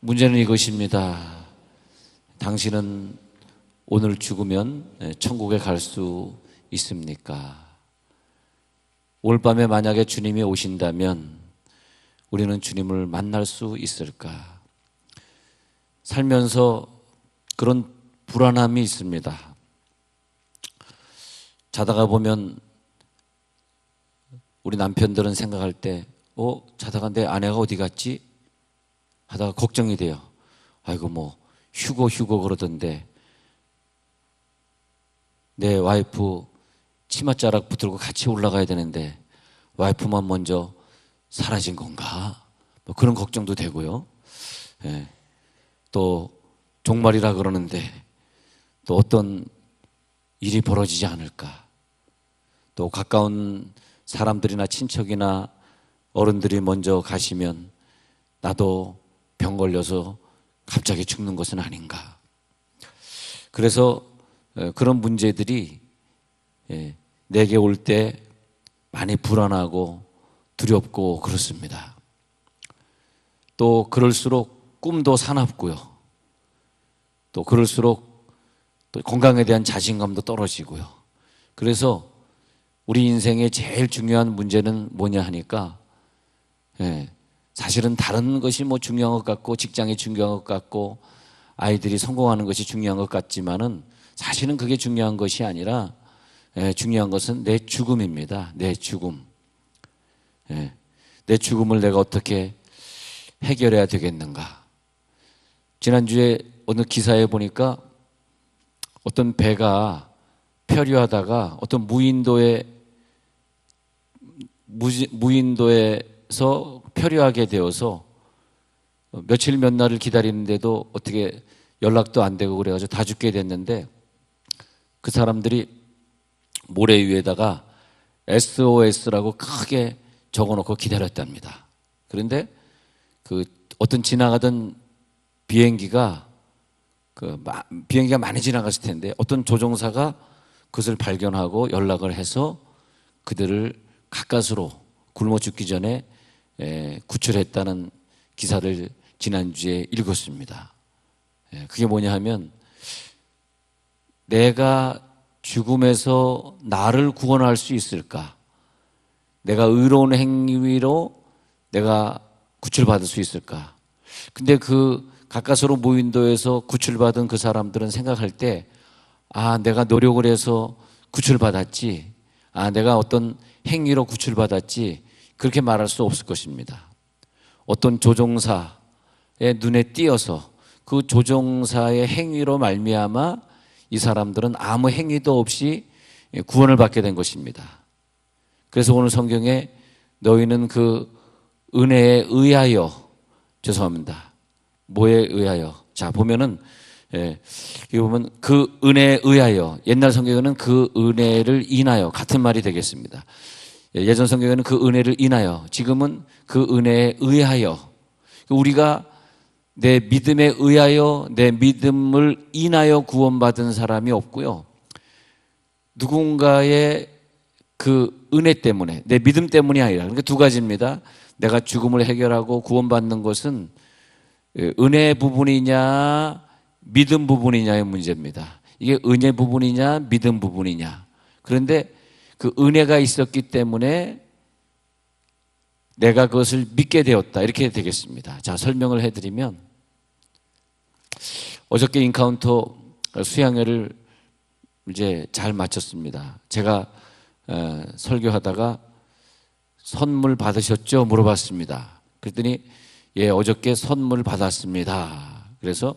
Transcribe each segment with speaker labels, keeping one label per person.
Speaker 1: 문제는 이것입니다. 당신은 오늘 죽으면 천국에 갈 수 있습니까? 오늘 밤에 만약에 주님이 오신다면 우리는 주님을 만날 수 있을까? 살면서 그런 불안함이 있습니다. 자다가 보면 우리 남편들은 생각할 때, 어, 자다가 내 아내가 어디 갔지? 하다가 걱정이 돼요. 아이고, 뭐, 휴고, 휴고 그러던데, 내 와이프 치맛자락 붙들고 같이 올라가야 되는데, 와이프만 먼저 사라진 건가? 뭐 그런 걱정도 되고요. 예. 또, 종말이라 그러는데, 또 어떤 일이 벌어지지 않을까? 또 가까운 사람들이나 친척이나 어른들이 먼저 가시면 나도 병 걸려서 갑자기 죽는 것은 아닌가. 그래서 어, 그런 문제들이 예, 내게 올 때 많이 불안하고 두렵고 그렇습니다. 또 그럴수록 꿈도 사납고요. 또 그럴수록 또 건강에 대한 자신감도 떨어지고요. 그래서 우리 인생의 제일 중요한 문제는 뭐냐 하니까 예, 사실은 다른 것이 뭐 중요한 것 같고 직장이 중요한 것 같고 아이들이 성공하는 것이 중요한 것 같지만은 사실은 그게 중요한 것이 아니라 예, 중요한 것은 내 죽음입니다. 내 죽음. 예, 내 죽음을 내가 어떻게 해결해야 되겠는가. 지난주에 어느 기사에 보니까 어떤 배가 표류하다가 어떤 무인도에 무지, 무인도에서 표류하게 되어서 며칠 몇 날을 기다리는데도 어떻게 연락도 안 되고 그래가지고 다 죽게 됐는데 그 사람들이 모래 위에다가 SOS라고 크게 적어놓고 기다렸답니다. 그런데 그 어떤 지나가던 비행기가 그 마- 비행기가 많이 지나갔을 텐데 어떤 조종사가 그것을 발견하고 연락을 해서 그들을 가까스로 굶어 죽기 전에 에, 구출했다는 기사를 지난주에 읽었습니다. 예, 그게 뭐냐 하면 내가 죽음에서 나를 구원할 수 있을까? 내가 의로운 행위로 내가 구출받을 수 있을까? 근데 그 가까스로 무인도에서 구출받은 그 사람들은 생각할 때, 아, 내가 노력을 해서 구출받았지. 아, 내가 어떤 행위로 구출받았지. 그렇게 말할 수 없을 것입니다. 어떤 조종사의 눈에 띄어서 그 조종사의 행위로 말미암아 이 사람들은 아무 행위도 없이 구원을 받게 된 것입니다. 그래서 오늘 성경에 너희는 그 은혜에 의하여 죄송합니다. 뭐에 의하여? 자 보면은 예, 여기 보면 그 은혜에 의하여 옛날 성경에는 그 은혜를 인하여 같은 말이 되겠습니다. 예, 예전 성경에는 그 은혜를 인하여 지금은 그 은혜에 의하여 우리가 내 믿음에 의하여 내 믿음을 인하여 구원받은 사람이 없고요. 누군가의 그 은혜 때문에 내 믿음 때문이 아니라 그러니까 두 가지입니다. 내가 죽음을 해결하고 구원받는 것은 예, 은혜 부분이냐 믿음 부분이냐의 문제입니다. 이게 은혜 부분이냐 믿음 부분이냐. 그런데 그 은혜가 있었기 때문에 내가 그것을 믿게 되었다. 이렇게 되겠습니다. 자, 설명을 해드리면 어저께 인카운터 수양회를 이제 잘 마쳤습니다. 제가 어, 설교하다가 선물 받으셨죠? 물어봤습니다. 그랬더니 예, 어저께 선물 받았습니다. 그래서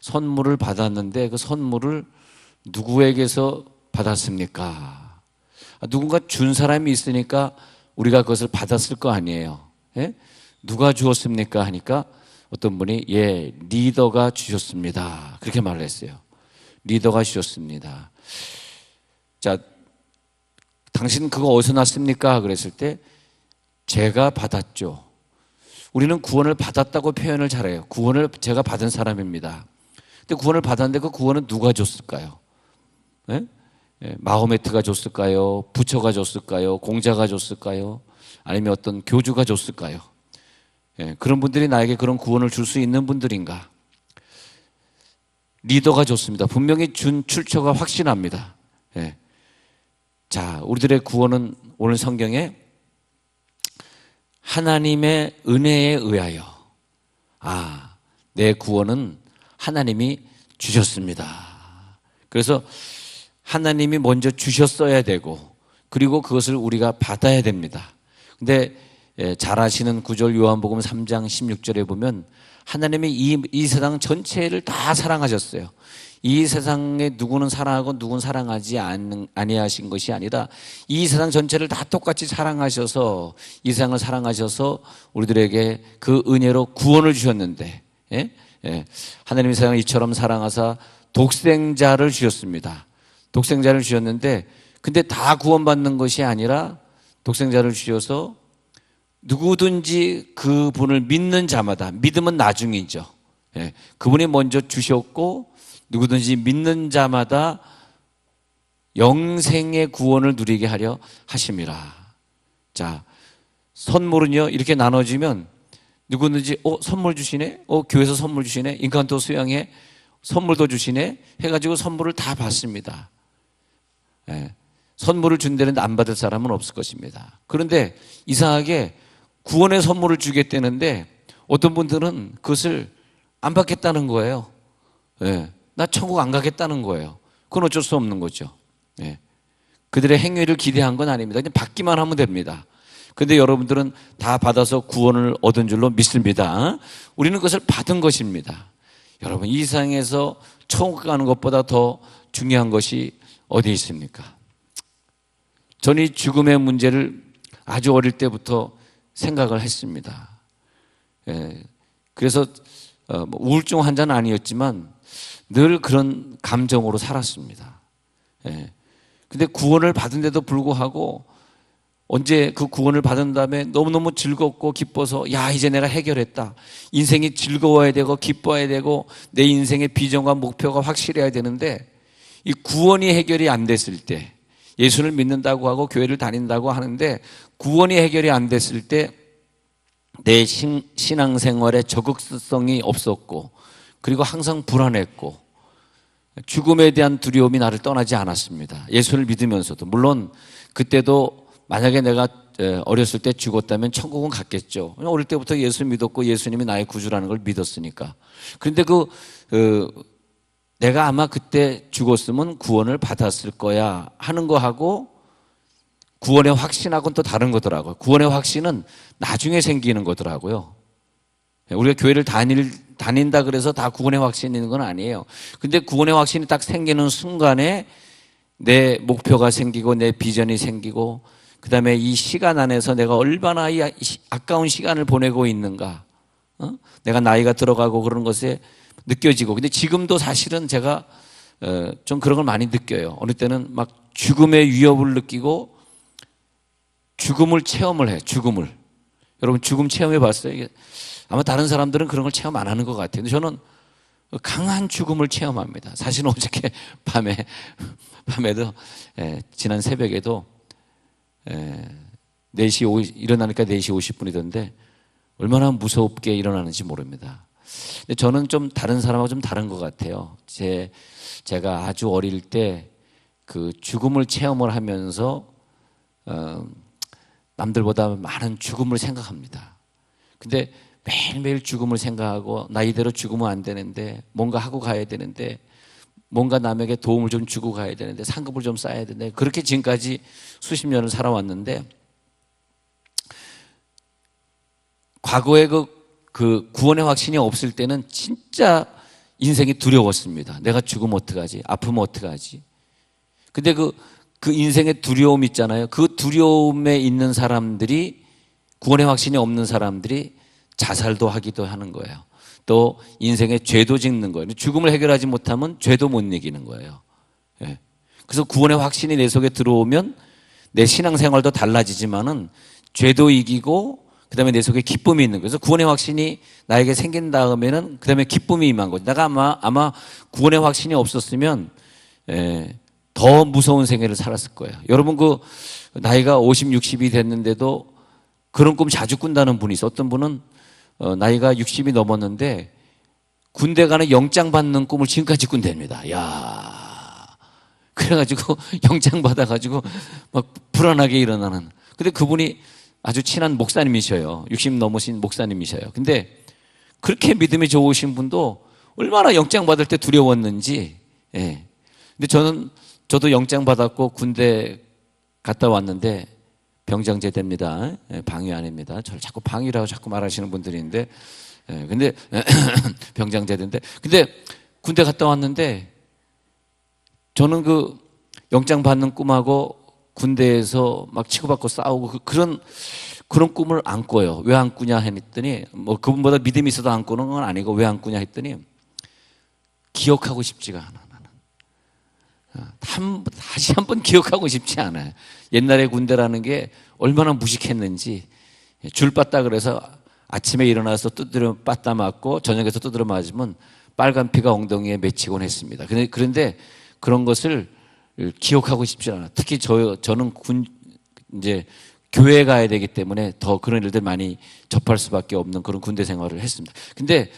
Speaker 1: 선물을 받았는데 그 선물을 누구에게서 받았습니까? 아, 누군가 준 사람이 있으니까 우리가 그것을 받았을 거 아니에요. 예? 누가 주었습니까? 하니까 어떤 분이 예, 리더가 주셨습니다. 그렇게 말을 했어요. 리더가 주셨습니다. 자, 당신 그거 어디서 났습니까? 그랬을 때 제가 받았죠. 우리는 구원을 받았다고 표현을 잘해요. 구원을 제가 받은 사람입니다. 근데 구원을 받았는데 그 구원은 누가 줬을까요? 예? 예, 마호메트가 줬을까요? 부처가 줬을까요? 공자가 줬을까요? 아니면 어떤 교주가 줬을까요? 예, 그런 분들이 나에게 그런 구원을 줄 수 있는 분들인가? 리더가 줬습니다. 분명히 준 출처가 확신합니다. 예. 자, 우리들의 구원은 오늘 성경에 하나님의 은혜에 의하여 아, 내 구원은 하나님이 주셨습니다. 그래서 하나님이 먼저 주셨어야 되고 그리고 그것을 우리가 받아야 됩니다. 근데 예, 잘 아시는 구절 요한복음 3장 16절에 보면 하나님이 이, 이 세상 전체를 다 사랑하셨어요. 이 세상에 누구는 사랑하고 누구는 사랑하지 않, 아니하신 것이 아니라 이 세상 전체를 다 똑같이 사랑하셔서 이 세상을 사랑하셔서 우리들에게 그 은혜로 구원을 주셨는데 예? 예. 하나님이 세상을 이처럼 사랑하사 독생자를 주셨습니다. 독생자를 주셨는데 근데 다 구원받는 것이 아니라 독생자를 주셔서 누구든지 그분을 믿는 자마다 믿음은 나중이죠. 예, 그분이 먼저 주셨고 누구든지 믿는 자마다 영생의 구원을 누리게 하려 하심이라. 자, 선물은요 이렇게 나눠지면 누구든지 어 선물 주시네, 어 교회에서 선물 주시네, 인간도 수양해 선물도 주시네 해가지고 선물을 다 받습니다. 예, 선물을 준다는데 안 받을 사람은 없을 것입니다. 그런데 이상하게 구원의 선물을 주겠다는데 어떤 분들은 그것을 안 받겠다는 거예요. 예. 나 천국 안 가겠다는 거예요. 그건 어쩔 수 없는 거죠. 예. 그들의 행위를 기대한 건 아닙니다. 그냥 받기만 하면 됩니다. 근데 여러분들은 다 받아서 구원을 얻은 줄로 믿습니다. 우리는 그것을 받은 것입니다. 여러분, 이 세상에서 천국 가는 것보다 더 중요한 것이 어디 있습니까? 저는 이 죽음의 문제를 아주 어릴 때부터 생각을 했습니다. 예, 그래서 어, 뭐 우울증 환자는 아니었지만 늘 그런 감정으로 살았습니다. 예, 근데 구원을 받은데도 불구하고 언제 그 구원을 받은 다음에 너무너무 즐겁고 기뻐서 야 이제 내가 해결했다 인생이 즐거워야 되고 기뻐야 되고 내 인생의 비전과 목표가 확실해야 되는데 이 구원이 해결이 안 됐을 때 예수를 믿는다고 하고 교회를 다닌다고 하는데 구원이 해결이 안 됐을 때 내 신앙생활에 적극성이 없었고 그리고 항상 불안했고 죽음에 대한 두려움이 나를 떠나지 않았습니다. 예수를 믿으면서도 물론 그때도 만약에 내가 어렸을 때 죽었다면 천국은 갔겠죠. 어릴 때부터 예수 믿었고 예수님이 나의 구주라는 걸 믿었으니까. 그런데 그, 그 내가 아마 그때 죽었으면 구원을 받았을 거야 하는 거하고 구원의 확신하고는 또 다른 거더라고요. 구원의 확신은 나중에 생기는 거더라고요. 우리가 교회를 다닐, 다닌다 그래서 다 구원의 확신이 있는 건 아니에요. 근데 구원의 확신이 딱 생기는 순간에 내 목표가 생기고 내 비전이 생기고 그 다음에 이 시간 안에서 내가 얼마나 이 아까운 시간을 보내고 있는가. 어? 내가 나이가 들어가고 그런 것에 느껴지고. 근데 지금도 사실은 제가 어, 좀 그런 걸 많이 느껴요. 어느 때는 막 죽음의 위협을 느끼고 죽음을 체험을 해, 죽음을. 여러분, 죽음 체험해 봤어요? 아마 다른 사람들은 그런 걸 체험 안 하는 것 같아요. 근데 저는 강한 죽음을 체험합니다. 사실은 어저께 밤에, 밤에도, 예, 지난 새벽에도, 예, 4시 5, 일어나니까 4시 50분이던데, 얼마나 무섭게 일어나는지 모릅니다. 근데 저는 좀 다른 사람하고 좀 다른 것 같아요. 제, 제가 아주 어릴 때 그 죽음을 체험을 하면서, 어, 남들보다 많은 죽음을 생각합니다. 근데 매일매일 죽음을 생각하고 나이대로 죽으면 안 되는데 뭔가 하고 가야 되는데 뭔가 남에게 도움을 좀 주고 가야 되는데 상급을 좀 쌓아야 되는데 그렇게 지금까지 수십 년을 살아왔는데 과거에 그, 그 구원의 확신이 없을 때는 진짜 인생이 두려웠습니다. 내가 죽으면 어떡하지? 아프면 어떡하지? 근데 그, 그 인생의 두려움 있잖아요. 그 두려움에 있는 사람들이 구원의 확신이 없는 사람들이 자살도 하기도 하는 거예요. 또 인생에 죄도 짓는 거예요. 죽음을 해결하지 못하면 죄도 못 이기는 거예요. 예. 그래서 구원의 확신이 내 속에 들어오면 내 신앙생활도 달라지지만은 죄도 이기고 그다음에 내 속에 기쁨이 있는 거예요. 그래서 구원의 확신이 나에게 생긴 다음에는 그다음에 기쁨이 임한 거죠. 내가 아마 아마 구원의 확신이 없었으면 에, 더 무서운 생애를 살았을 거예요. 여러분 그 나이가 50, 60이 됐는데도 그런 꿈 자주 꾼다는 분이 있어. 어떤 분은 어, 나이가 60이 넘었는데 군대 가는 영장 받는 꿈을 지금까지 꾼답니다. 야. 그래가지고 영장 받아가지고 막 불안하게 일어나는. 근데 그분이 아주 친한 목사님이셔요. 60 넘으신 목사님이셔요. 근데 그렇게 믿음이 좋으신 분도 얼마나 영장 받을 때 두려웠는지. 예. 근데 저는 저도 영장 받았고 군대 갔다 왔는데 병장제대입니다. 예, 방위 아닙니다. 저를 자꾸 방위라고 자꾸 말하시는 분들이 있는데, 예, 근데 병장제대인데, 근데 군대 갔다 왔는데 저는 그 영장 받는 꿈하고 군대에서 막 치고받고 싸우고 그- 그런 그런 꿈을 안 꿔요. 왜 안 꾸냐 했더니 뭐 그분보다 믿음이 있어도 안 꾸는 건 아니고 왜 안 꾸냐 했더니 기억하고 싶지가 않아. 한, 다시 한번 기억하고 싶지 않아요. 옛날에 군대라는 게 얼마나 무식했는지 줄 빠따 그래서 아침에 일어나서 두드려 빠따 맞고 저녁에서 두드려 맞으면 빨간 피가 엉덩이에 맺히곤 했습니다. 그런데 그런 것을 기억하고 싶지 않아요. 특히 저 저는 군 이제 교회 가야 되기 때문에 더 그런 일들 많이 접할 수밖에 없는 그런 군대 생활을 했습니다. 근데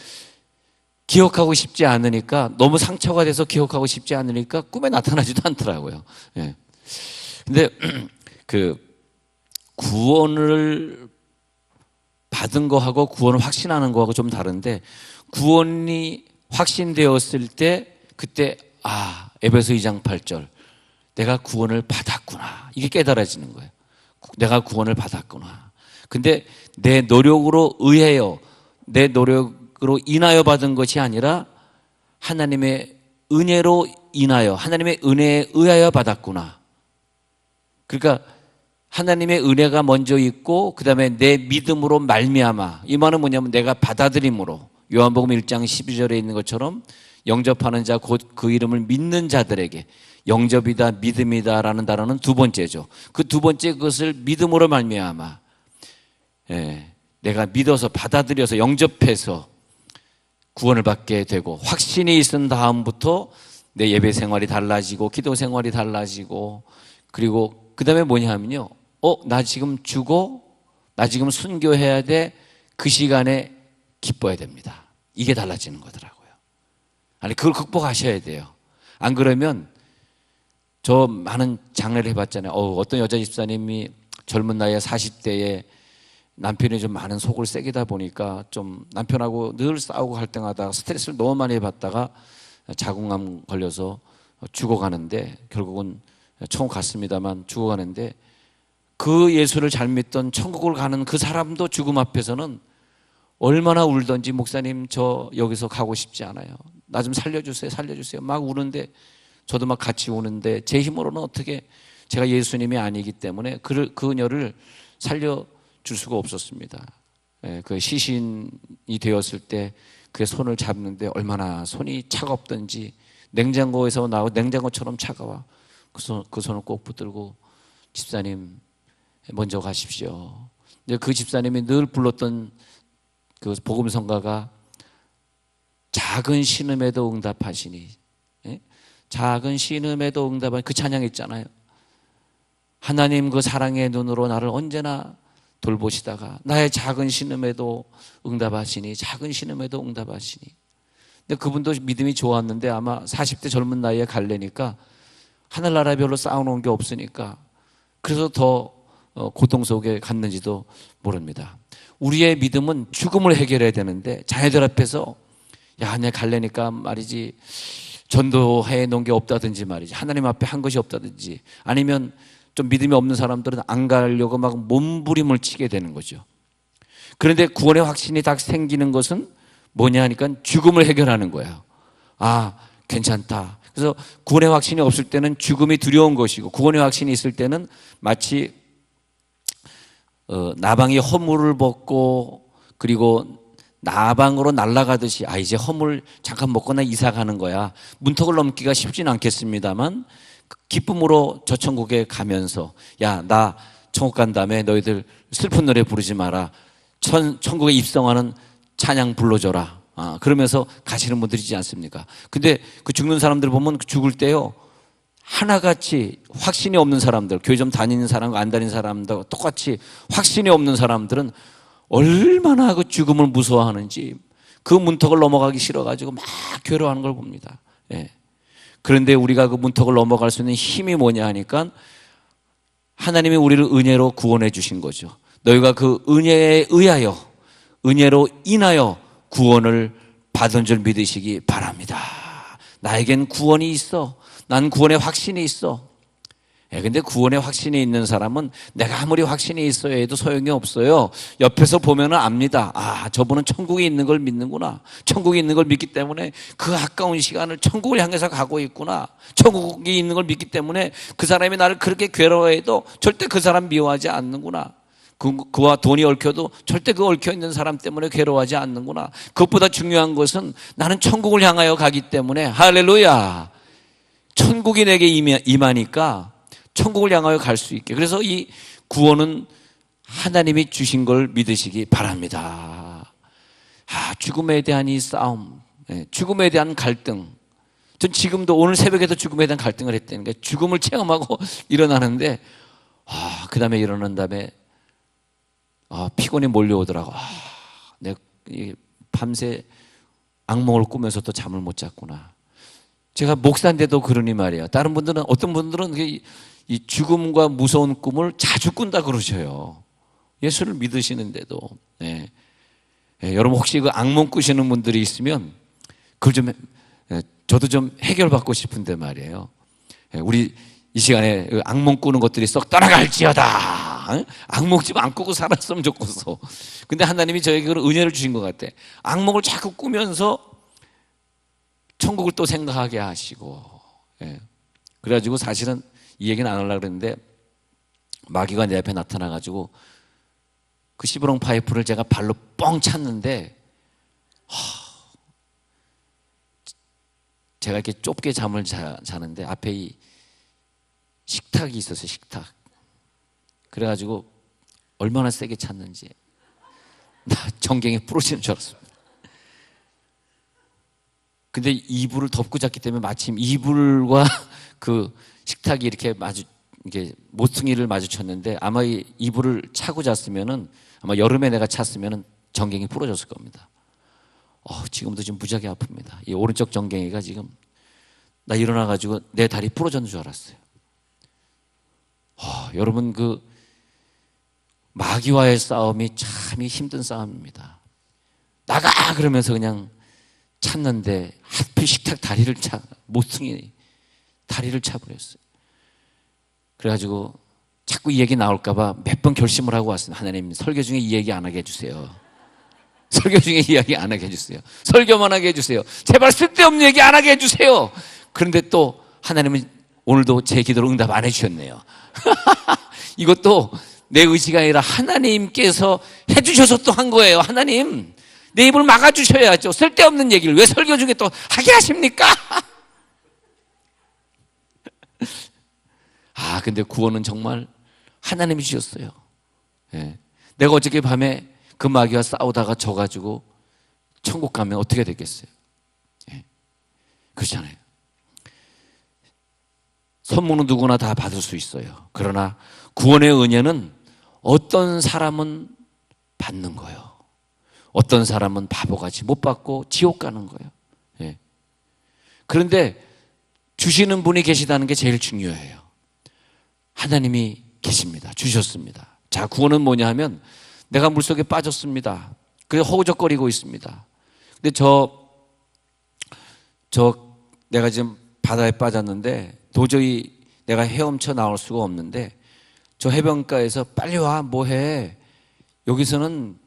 Speaker 1: 기억하고 싶지 않으니까 너무 상처가 돼서 기억하고 싶지 않으니까 꿈에 나타나지도 않더라고요. 예. 근데 그 구원을 받은 거하고 구원을 확신하는 거하고 좀 다른데 구원이 확신되었을 때 그때 아 에베소 2장 8절 내가 구원을 받았구나 이게 깨달아지는 거예요. 내가 구원을 받았구나. 근데 내 노력으로 의해요. 내 노력 으로 인하여 받은 것이 아니라 하나님의 은혜로 인하여 하나님의 은혜에 의하여 받았구나. 그러니까 하나님의 은혜가 먼저 있고 그다음에 내 믿음으로 말미암아 이 말은 뭐냐면 내가 받아들임으로 요한복음 1장 12절에 있는 것처럼 영접하는 자 곧 그 이름을 믿는 자들에게 영접이다 믿음이다라는 단어는 두 번째죠. 그 두 번째 것을 믿음으로 말미암아 예, 내가 믿어서 받아들여서 영접해서 구원을 받게 되고 확신이 있은 다음부터 내 예배 생활이 달라지고 기도 생활이 달라지고 그리고 그 다음에 뭐냐 하면요. 어, 나 지금 죽어? 나 지금 순교해야 돼? 그 시간에 기뻐야 됩니다. 이게 달라지는 거더라고요. 아니, 그걸 극복하셔야 돼요. 안 그러면 저 많은 장례를 해봤잖아요. 어, 어떤 여자 집사님이 젊은 나이에 40대에 남편이 좀 많은 속을 새기다 보니까 좀 남편하고 늘 싸우고 갈등하다가 스트레스를 너무 많이 받다가 자궁암 걸려서 죽어가는데 결국은 천국 갔습니다만 죽어가는데 그 예수를 잘 믿던 천국을 가는 그 사람도 죽음 앞에서는 얼마나 울던지 목사님 저 여기서 가고 싶지 않아요. 나 좀 살려주세요, 살려주세요. 막 우는데 저도 막 같이 우는데 제 힘으로는 어떻게 제가 예수님이 아니기 때문에 그 그녀를 살려 줄 수가 없었습니다. 예, 그 시신이 되었을 때 그의 손을 잡는데 얼마나 손이 차갑던지 냉장고에서 나오고 냉장고처럼 차가워. 그, 손, 그 손을 꼭 붙들고 집사님 먼저 가십시오. 근데 그 집사님이 늘 불렀던 그 복음성가가 작은 신음에도 응답하시니 예? 작은 신음에도 응답하니 그 찬양 있잖아요. 하나님 그 사랑의 눈으로 나를 언제나 돌보시다가 나의 작은 신음에도 응답하시니 작은 신음에도 응답하시니 근데 그분도 믿음이 좋았는데 아마 40대 젊은 나이에 갈래니까 하늘나라 별로 쌓아놓은 게 없으니까 그래서 더 어, 고통 속에 갔는지도 모릅니다. 우리의 믿음은 죽음을 해결해야 되는데 자녀들 앞에서 야, 내 갈래니까 말이지 전도해 놓은 게 없다든지 말이지 하나님 앞에 한 것이 없다든지 아니면 좀 믿음이 없는 사람들은 안 가려고 막 몸부림을 치게 되는 거죠. 그런데 구원의 확신이 딱 생기는 것은 뭐냐 하니까 죽음을 해결하는 거예요. 아, 괜찮다. 그래서 구원의 확신이 없을 때는 죽음이 두려운 것이고 구원의 확신이 있을 때는 마치 어, 나방이 허물을 벗고 그리고 나방으로 날아가듯이 아 이제 허물 잠깐 먹거나 이사 가는 거야 문턱을 넘기가 쉽진 않겠습니다만 기쁨으로 저 천국에 가면서 야 나 천국 간 다음에 너희들 슬픈 노래 부르지 마라. 천, 천국에 입성하는 찬양 불러줘라. 아, 그러면서 가시는 분들이 있지 않습니까? 근데 그 죽는 사람들 보면 그 죽을 때요. 하나같이 확신이 없는 사람들, 교회 좀 다니는 사람과 안 다니는 사람들 똑같이 확신이 없는 사람들은 얼마나 그 죽음을 무서워하는지 그 문턱을 넘어가기 싫어가지고 막 괴로워하는 걸 봅니다. 예. 그런데 우리가 그 문턱을 넘어갈 수 있는 힘이 뭐냐 하니까 하나님이 우리를 은혜로 구원해 주신 거죠. 너희가 그 은혜에 의하여, 은혜로 인하여 구원을 받은 줄 믿으시기 바랍니다. 나에겐 구원이 있어. 난 구원의 확신이 있어. 예, 근데 구원의 확신이 있는 사람은 내가 아무리 확신이 있어야 해도 소용이 없어요. 옆에서 보면은 압니다. 아, 저분은 천국에 있는 걸 믿는구나. 천국에 있는 걸 믿기 때문에 그 아까운 시간을 천국을 향해서 가고 있구나. 천국에 있는 걸 믿기 때문에 그 사람이 나를 그렇게 괴로워해도 절대 그 사람 미워하지 않는구나. 그, 그와 돈이 얽혀도 절대 그 얽혀 있는 사람 때문에 괴로워하지 않는구나. 그것보다 중요한 것은 나는 천국을 향하여 가기 때문에 할렐루야. 천국이 내게 임하니까 천국을 향하여 갈 수 있게. 그래서 이 구원은 하나님이 주신 걸 믿으시기 바랍니다. 아, 죽음에 대한 이 싸움, 예, 죽음에 대한 갈등. 전 지금도 오늘 새벽에도 죽음에 대한 갈등을 했다는 게 죽음을 체험하고 일어나는데, 아, 그 다음에 일어난 다음에, 아, 피곤이 몰려오더라고. 아, 내가 밤새 악몽을 꾸면서 또 잠을 못 잤구나. 제가 목사인데도 그러니 말이에요. 다른 분들은, 어떤 분들은 이 죽음과 무서운 꿈을 자주 꾼다 그러셔요. 예수를 믿으시는데도. 네. 네, 여러분 혹시 그 악몽 꾸시는 분들이 있으면 그걸 좀 네, 저도 좀 해결받고 싶은데 말이에요. 우리 이 시간에 그 악몽 꾸는 것들이 썩 떠나갈지어다. 악몽 좀 안 꾸고 살았으면 좋겠어. 근데 하나님이 저에게 그런 은혜를 주신 것 같아. 악몽을 자꾸 꾸면서 천국을 또 생각하게 하시고. 그래가지고 사실은 이 얘기는 안 하려고 그랬는데 마귀가 내 앞에 나타나가지고 그 시부렁 파이프를 제가 발로 뻥 찼는데 제가 이렇게 좁게 잠을 자, 자는데 앞에 이 식탁이 있었어요 식탁. 그래가지고 얼마나 세게 찼는지. 나 정경이 부러지는 줄 알았습니다. 근데 이불을 덮고 잤기 때문에 마침 이불과 그 식탁이 이렇게 마주 이게 모퉁이를 마주쳤는데 아마 이 이불을 차고 잤으면은 아마 여름에 내가 찼으면은 정경이 부러졌을 겁니다. 어, 지금도 지금 무지하게 아픕니다. 이 오른쪽 정경이가 지금 나 일어나 가지고 내 다리 부러졌는 줄 알았어요. 어, 여러분 그 마귀와의 싸움이 참 힘든 싸움입니다. 나가 그러면서 그냥 찾는데 하필 식탁 다리를 차 모퉁이 다리를 차버렸어요. 그래가지고 자꾸 이 얘기 나올까봐 몇 번 결심을 하고 왔습니다. 하나님 설교 중에 이 얘기 안 하게 해주세요. 설교 중에 이야기 안 하게 해주세요. 설교만 하게 해주세요. 제발 쓸데없는 얘기 안 하게 해주세요. 그런데 또 하나님은 오늘도 제 기도를 응답 안 해주셨네요. 이것도 내 의지가 아니라 하나님께서 해주셔서 또 한 거예요. 하나님, 내 입을 막아주셔야죠. 쓸데없는 얘기를 왜 설교 중에 또 하게 하십니까? 아, 근데 구원은 정말 하나님이 주셨어요. 예. 내가 어저께 밤에 그 마귀와 싸우다가 져가지고 천국 가면 어떻게 되겠어요? 예. 그렇잖아요. 선물은 누구나 다 받을 수 있어요. 그러나 구원의 은혜는 어떤 사람은 받는 거예요. 어떤 사람은 바보같이 못 받고 지옥 가는 거예요. 예. 그런데 주시는 분이 계시다는 게 제일 중요해요. 하나님이 계십니다. 주셨습니다. 자, 구원은 뭐냐 하면 내가 물속에 빠졌습니다. 그래서 허우적거리고 있습니다. 근데 저, 저, 내가 지금 바다에 빠졌는데 도저히 내가 헤엄쳐 나올 수가 없는데 저 해변가에서 빨리 와, 뭐 해. 여기서는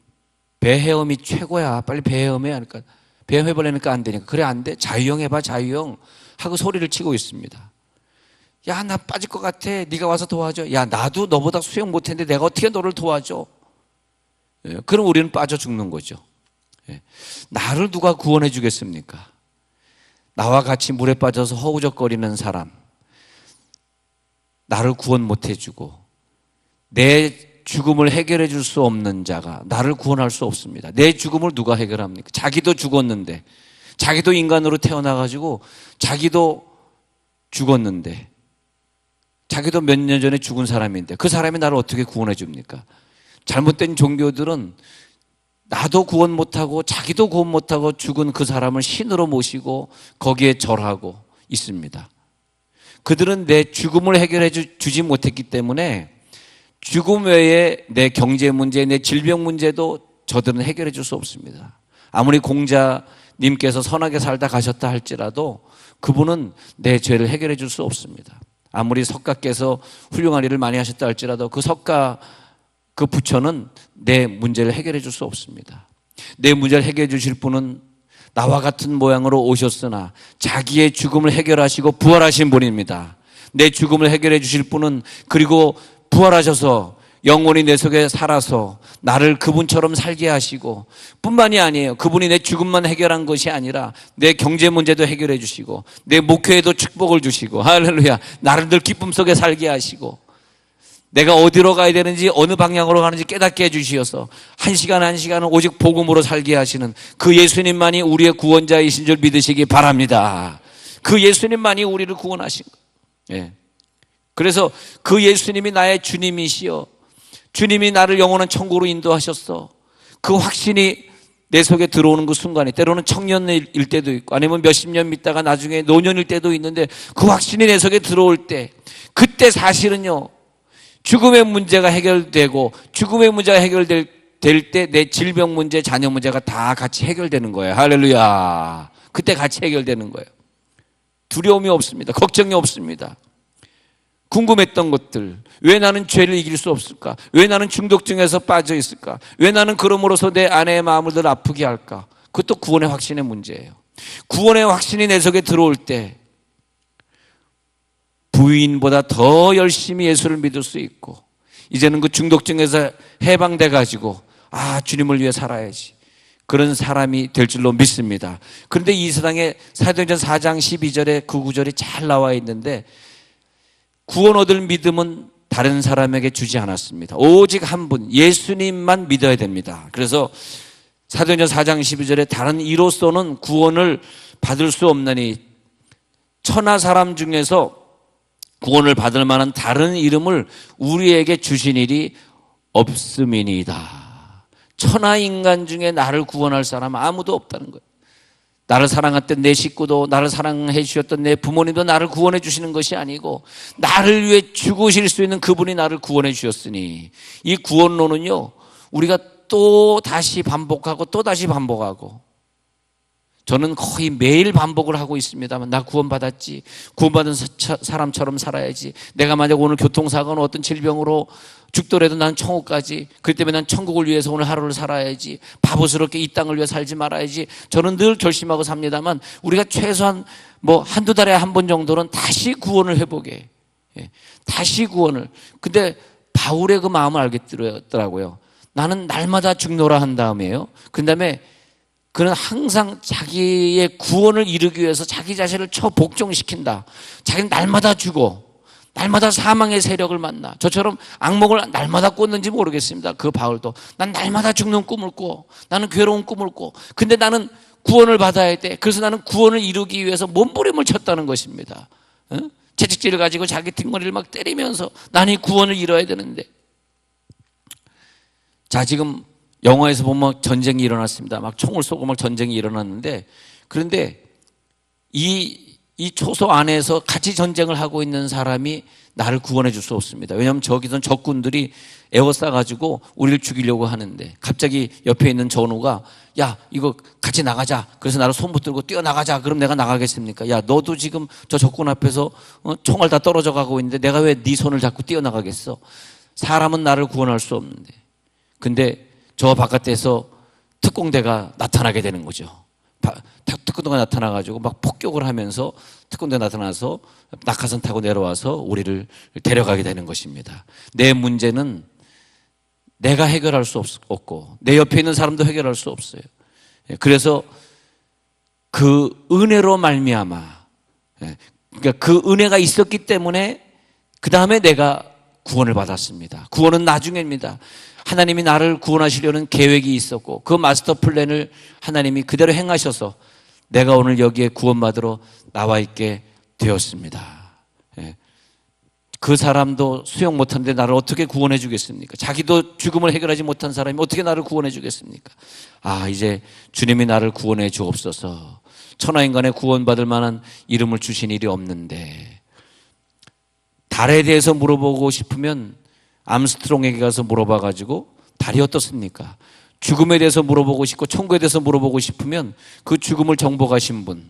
Speaker 1: 배 헤엄이 최고야. 빨리 배 헤엄해. 하니까 배 헤엄해보려니까 안 되니까. 그래, 안 돼. 자유형 해봐, 자유형. 하고 소리를 치고 있습니다. 야, 나 빠질 것 같아. 네가 와서 도와줘. 야, 나도 너보다 수영 못했는데 내가 어떻게 너를 도와줘? 예, 그럼 우리는 빠져 죽는 거죠. 예, 나를 누가 구원해 주겠습니까? 나와 같이 물에 빠져서 허우적거리는 사람, 나를 구원 못 해주고, 내 죽음을 해결해 줄 수 없는 자가 나를 구원할 수 없습니다. 내 죽음을 누가 해결합니까? 자기도 죽었는데, 자기도 인간으로 태어나가지고, 자기도 죽었는데, 자기도 몇 년 전에 죽은 사람인데, 그 사람이 나를 어떻게 구원해 줍니까? 잘못된 종교들은 나도 구원 못하고, 자기도 구원 못하고 죽은 그 사람을 신으로 모시고, 거기에 절하고 있습니다. 그들은 내 죽음을 해결해 주, 주지 못했기 때문에 죽음 외에 내 경제 문제, 내 질병 문제도 저들은 해결해 줄 수 없습니다. 아무리 공자님께서 선하게 살다 가셨다 할지라도 그분은 내 죄를 해결해 줄 수 없습니다. 아무리 석가께서 훌륭한 일을 많이 하셨다 할지라도 그 석가 그 부처는 내 문제를 해결해 줄 수 없습니다. 내 문제를 해결해 주실 분은 나와 같은 모양으로 오셨으나 자기의 죽음을 해결하시고 부활하신 분입니다. 내 죽음을 해결해 주실 분은 그리고 부활하셔서 영원히 내 속에 살아서 나를 그분처럼 살게 하시고 뿐만이 아니에요. 그분이 내 죽음만 해결한 것이 아니라 내 경제 문제도 해결해 주시고 내 목회에도 축복을 주시고 할렐루야. 나를 늘 기쁨 속에 살게 하시고 내가 어디로 가야 되는지 어느 방향으로 가는지 깨닫게 해주시어서 한 시간 한 시간은 오직 복음으로 살게 하시는 그 예수님만이 우리의 구원자이신 줄 믿으시기 바랍니다. 그 예수님만이 우리를 구원하신 거. 예. 그래서 그 예수님이 나의 주님이시여 주님이 나를 영원한 천국으로 인도하셨어. 그 확신이 내 속에 들어오는 그 순간에 때로는 청년일 때도 있고 아니면 몇십 년 믿다가 나중에 노년일 때도 있는데 그 확신이 내 속에 들어올 때 그때 사실은요 죽음의 문제가 해결되고 죽음의 문제가 해결될 때 내 질병 문제, 자녀 문제가 다 같이 해결되는 거예요. 할렐루야. 그때 같이 해결되는 거예요. 두려움이 없습니다. 걱정이 없습니다. 궁금했던 것들. 왜 나는 죄를 이길 수 없을까? 왜 나는 중독증에서 빠져 있을까? 왜 나는 그럼으로써 내 아내의 마음을 늘 아프게 할까? 그것도 구원의 확신의 문제예요. 구원의 확신이 내 속에 들어올 때 부인보다 더 열심히 예수를 믿을 수 있고 이제는 그 중독증에서 해방돼 가지고 아 주님을 위해 살아야지 그런 사람이 될 줄로 믿습니다. 그런데 이 세상에 사도행전 4장 12절에 그 구절이 잘 나와 있는데 구원 얻을 믿음은 다른 사람에게 주지 않았습니다. 오직 한 분, 예수님만 믿어야 됩니다. 그래서 사도행전 4장 12절에 다른 이로서는 구원을 받을 수 없나니 천하 사람 중에서 구원을 받을 만한 다른 이름을 우리에게 주신 일이 없음이니이다. 천하 인간 중에 나를 구원할 사람 아무도 없다는 거예요. 나를 사랑했던 내 식구도 나를 사랑해 주셨던 내 부모님도 나를 구원해 주시는 것이 아니고 나를 위해 죽으실 수 있는 그분이 나를 구원해 주셨으니 이 구원론은요 우리가 또 다시 반복하고 또 다시 반복하고 저는 거의 매일 반복을 하고 있습니다만 나 구원받았지 구원받은 사람처럼 살아야지. 내가 만약 오늘 교통사고는 어떤 질병으로 죽더라도 난 천국까지 그렇기 때문에 난 천국을 위해서 오늘 하루를 살아야지. 바보스럽게 이 땅을 위해 살지 말아야지. 저는 늘 결심하고 삽니다만 우리가 최소한 뭐 한두 달에 한 번 정도는 다시 구원을 회복해. 예. 다시 구원을. 근데 바울의 그 마음을 알겠더라고요. 나는 날마다 죽노라 한 다음에요. 그 다음에 그는 항상 자기의 구원을 이루기 위해서 자기 자신을 처 복종시킨다. 자기는 날마다 죽어. 날마다 사망의 세력을 만나. 저처럼 악몽을 날마다 꿨는지 모르겠습니다. 그 바울도. 난 날마다 죽는 꿈을 꿔. 나는 괴로운 꿈을 꿔. 근데 나는 구원을 받아야 돼. 그래서 나는 구원을 이루기 위해서 몸부림을 쳤다는 것입니다. 어? 채찍질을 가지고 자기 뒷머리를 막 때리면서 나는 구원을 이뤄야 되는데. 자, 지금 영화에서 보면 전쟁이 일어났습니다. 막 총을 쏘고 막 전쟁이 일어났는데 그런데 이, 이 초소 안에서 같이 전쟁을 하고 있는 사람이 나를 구원해 줄 수 없습니다. 왜냐하면 저기선 적군들이 에워싸가지고 우리를 죽이려고 하는데 갑자기 옆에 있는 전우가 야 이거 같이 나가자. 그래서 나를 손 붙들고 뛰어나가자. 그럼 내가 나가겠습니까? 야 너도 지금 저 적군 앞에서 어, 총알 다 떨어져 가고 있는데 내가 왜 네 손을 잡고 뛰어나가겠어? 사람은 나를 구원할 수 없는데. 근데 저 바깥에서 특공대가 나타나게 되는 거죠. 특공대가 나타나가지고 막 폭격을 하면서 특공대 나타나서 낙하산 타고 내려와서 우리를 데려가게 되는 것입니다. 내 문제는 내가 해결할 수 없고 내 옆에 있는 사람도 해결할 수 없어요. 예, 그래서 그 은혜로 말미암아 예, 그러니까 그 은혜가 있었기 때문에 그 다음에 내가 구원을 받았습니다. 구원은 나중입니다. 하나님이 나를 구원하시려는 계획이 있었고 그 마스터 플랜을 하나님이 그대로 행하셔서 내가 오늘 여기에 구원받으러 나와 있게 되었습니다. 예. 그 사람도 수용 못하는데 나를 어떻게 구원해 주겠습니까? 자기도 죽음을 해결하지 못한 사람이 어떻게 나를 구원해 주겠습니까? 아, 이제 주님이 나를 구원해 주옵소서. 천하인간에 구원받을 만한 이름을 주신 일이 없는데 달에 대해서 물어보고 싶으면 암스트롱에게 가서 물어봐 가지고 달이 어떻습니까? 죽음에 대해서 물어보고 싶고 천국에 대해서 물어보고 싶으면 그 죽음을 정복하신 분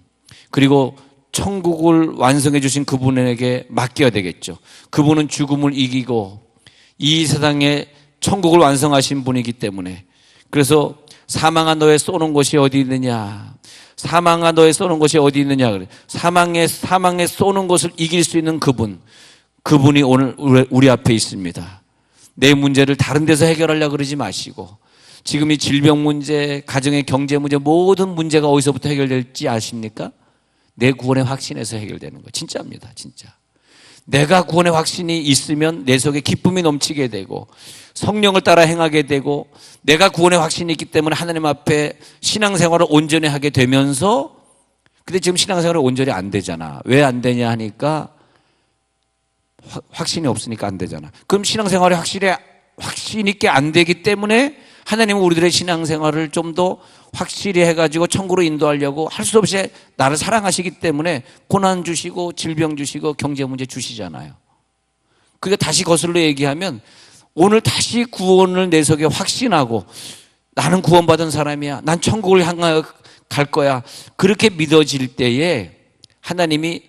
Speaker 1: 그리고 천국을 완성해 주신 그분에게 맡겨야 되겠죠. 그분은 죽음을 이기고 이 세상에 천국을 완성하신 분이기 때문에 그래서 사망한 너에 쏘는 곳이 어디 있느냐? 사망한 너에 쏘는 곳이 어디 있느냐? 그래. 사망에 사망에 쏘는 것을 이길 수 있는 그분. 그분이 오늘 우리 앞에 있습니다. 내 문제를 다른 데서 해결하려고 그러지 마시고 지금 이 질병 문제, 가정의 경제 문제 모든 문제가 어디서부터 해결될지 아십니까? 내 구원의 확신에서 해결되는 거 진짜입니다. 진짜. 내가 구원의 확신이 있으면 내 속에 기쁨이 넘치게 되고 성령을 따라 행하게 되고 내가 구원의 확신이 있기 때문에 하나님 앞에 신앙생활을 온전히 하게 되면서 근데 지금 신앙생활이 온전히 안 되잖아. 왜 안 되냐 하니까 확- 확신이 없으니까 안 되잖아. 그럼 신앙생활이 확실히 확신 있게 안 되기 때문에 하나님은 우리들의 신앙생활을 좀 더 확실히 해가지고 천국으로 인도하려고 할 수 없이 나를 사랑하시기 때문에 고난 주시고 질병 주시고 경제 문제 주시잖아요. 그게 다시 거슬러 얘기하면 오늘 다시 구원을 내 속에 확신하고 나는 구원받은 사람이야. 난 천국을 향하여 갈 거야. 그렇게 믿어질 때에 하나님이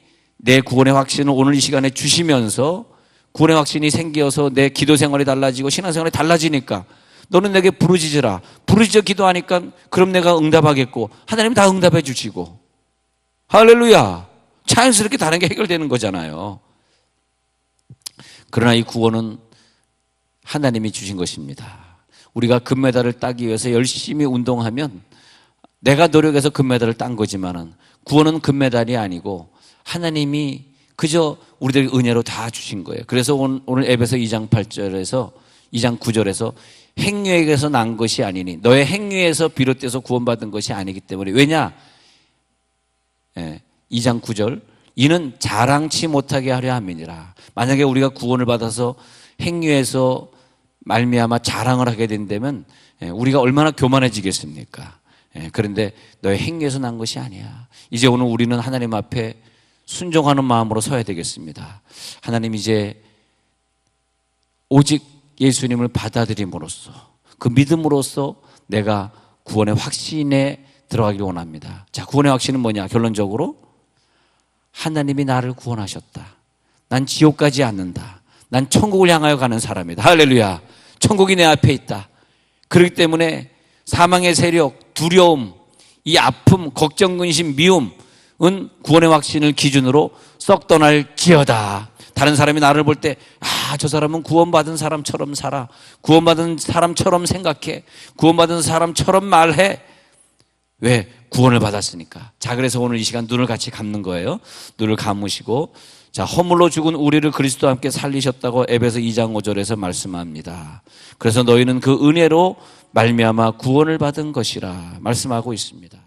Speaker 1: 내 구원의 확신을 오늘 이 시간에 주시면서 구원의 확신이 생겨서 내 기도 생활이 달라지고 신앙 생활이 달라지니까 너는 내게 부르짖으라. 부르짖어 기도하니까 그럼 내가 응답하겠고 하나님이 다 응답해 주시고 할렐루야. 자연스럽게 다른 게 해결되는 거잖아요. 그러나 이 구원은 하나님이 주신 것입니다. 우리가 금메달을 따기 위해서 열심히 운동하면 내가 노력해서 금메달을 딴 거지만은 구원은 금메달이 아니고 하나님이 그저 우리들 은혜로 다 주신 거예요. 그래서 오늘, 에베소 2장 8절에서 2장 9절에서 행위에게서 난 것이 아니니 너의 행위에서 비롯돼서 구원받은 것이 아니기 때문에 왜냐? 예, 2장 9절 이는 자랑치 못하게 하려 함이니라. 만약에 우리가 구원을 받아서 행위에서 말미암아 자랑을 하게 된다면 예, 우리가 얼마나 교만해지겠습니까? 예, 그런데 너의 행위에서 난 것이 아니야. 이제 오늘 우리는 하나님 앞에 순종하는 마음으로 서야 되겠습니다. 하나님 이제 오직 예수님을 받아들임으로써 그 믿음으로써 내가 구원의 확신에 들어가기를 원합니다. 자, 구원의 확신은 뭐냐? 결론적으로 하나님이 나를 구원하셨다. 난 지옥 가지 않는다. 난 천국을 향하여 가는 사람이다. 할렐루야. 천국이 내 앞에 있다. 그렇기 때문에 사망의 세력, 두려움, 이 아픔, 걱정, 근심, 미움 은 구원의 확신을 기준으로 썩 떠날 지어다. 다른 사람이 나를 볼 때, 아, 저 사람은 구원받은 사람처럼 살아. 구원받은 사람처럼 생각해. 구원받은 사람처럼 말해. 왜? 구원을 받았으니까. 자, 그래서 오늘 이 시간 눈을 같이 감는 거예요. 눈을 감으시고, 자, 허물로 죽은 우리를 그리스도와 함께 살리셨다고 에베소 2장 5절에서 말씀합니다. 그래서 너희는 그 은혜로 말미암아 구원을 받은 것이라 말씀하고 있습니다.